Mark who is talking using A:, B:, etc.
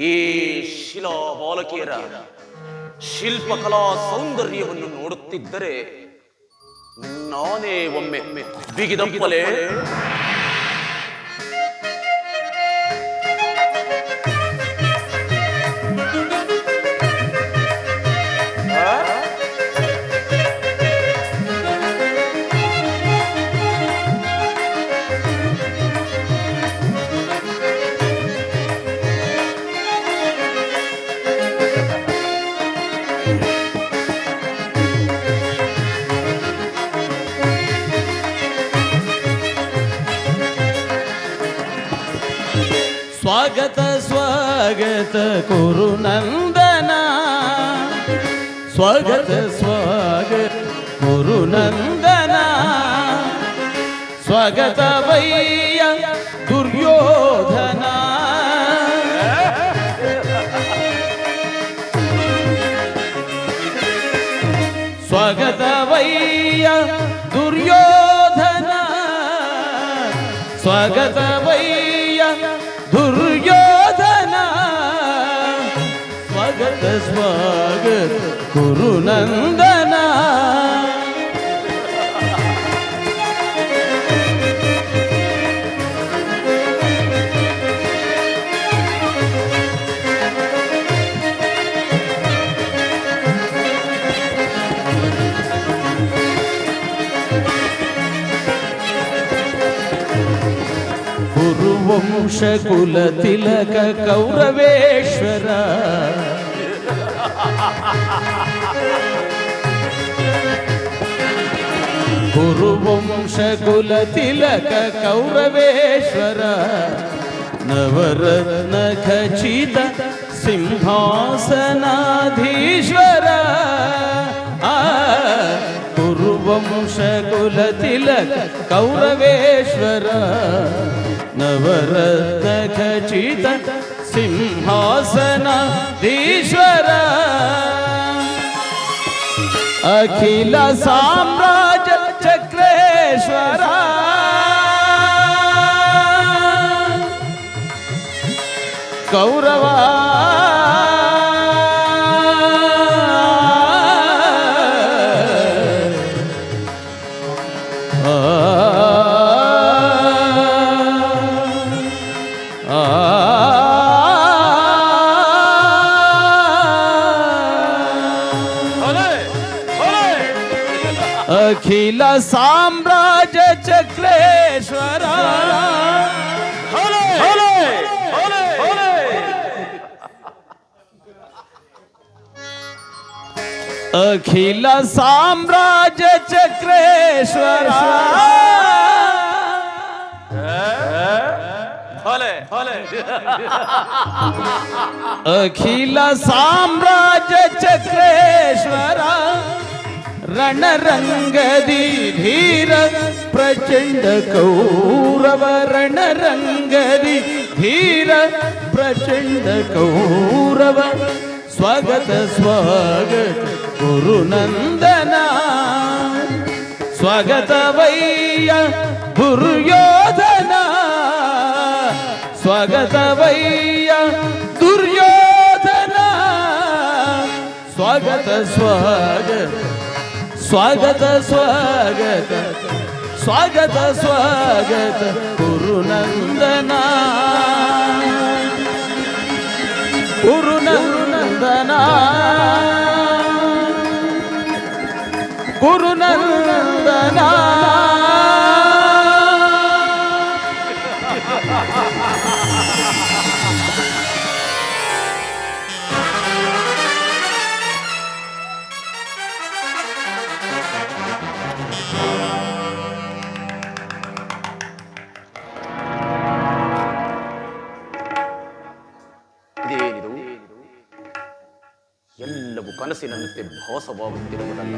A: ಈ ಶಿಲಾ ಬಾಲಕಿಯರ ಶಿಲ್ಪಕಲಾ ಸೌಂದರ್ಯವನ್ನು ನೋಡುತ್ತಿದ್ದರೆ ನಾನೇ ಒಮ್ಮೆ ಬಿಗಿದಪ್ಪಲೆ
B: స్వాగత స్వాగత కురునందన స్వాగత స్వాగత కురునందన స్వాగత వయ్య దుర్యోధన. స్వాగత వయ్య దుర్యోధన. స్వాగత వయ్య दुर्योधना स्वागत स्वागत गुरुनंद కుల తిలక కౌరవేశ్వర కుల తిలక కౌరవేశ్వర నవరత్న ఖచిత సింహాసనాధీశ్వర కుల తిలక కౌరవేశ్వర शरद सिंहासन सिंहासनाधीश्वर अखिल साम्राज्य चक्रेश्वर कौरवा ಅಖಿಲ ಸಾಮ್ರಾಜ್ಯ ಚಕ್ರೇಶ್ವರ ಕೌರವ ಅಖಿಲ ಸಾಮ್ರಾಜ್ಯ ಚಕ್ರೇಶ್ವರ ಅಖಿಲ ಸಾಮ್ರಾಜ್ಯ ಚಕ್ರೇಶ್ವರ ಹೊಲೆ ಹೊಲೆ ಅಖಿಲ ಸಾಮ್ರಾಜ್ಯ ಚಕ್ರೇಶ್ವರ रणरङ्गदि धीर प्रचण्ड कौरव रणरङ्गदि धीर प्रचण्ड कौरव स्वगत स्वागत गुरुनन्दना स्वगत वैय दुर्योधना स्वगत वैय दुर्योधना स्वगत स्वागत ಸ್ವಾಗತ ಸ್ವಾಗತ. ಸ್ವಾಗತ ಸ್ವಾಗತ ಗುರುನಂದನ. ಗುರುನಂದನ. ಗುರುನಂದನ.
A: ಕನಸಿನಂತೆ ಭವಸವಾಗುತ್ತಿರುವುದಲ್ಲ